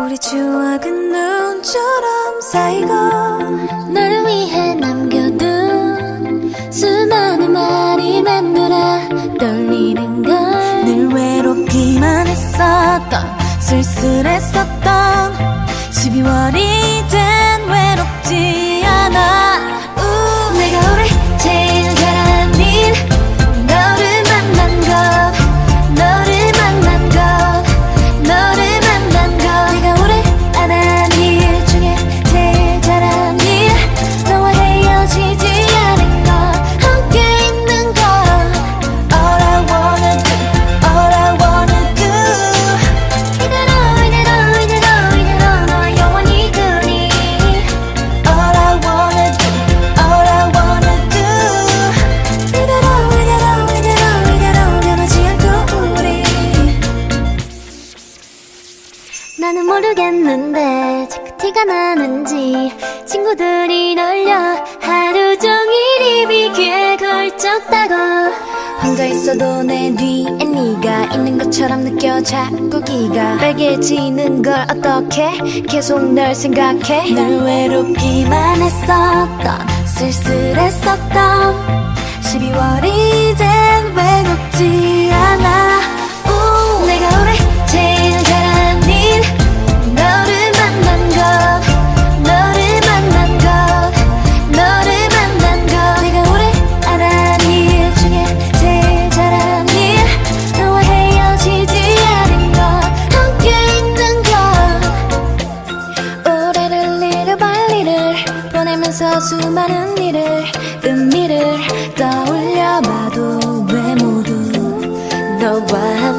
우리 추억은 눈처럼 쌓이고 널 위해 남겨둔 수많은 말이 맴돌아 떨리는 걸늘 외롭기만 했었던 쓸쓸했었던 12월이 나는 모르겠는데 자꾸 티가 나는지 친구들이 놀려 하루 종일 입이 귀에 걸쳤다고. 혼자 있어도 내 뒤에 네가 있는 것처럼 느껴 자꾸 기가 빨개지는 걸 어떻게 계속 널 생각해? 늘 외롭기만 했었던 쓸쓸했었던 12월이 된 외롭 about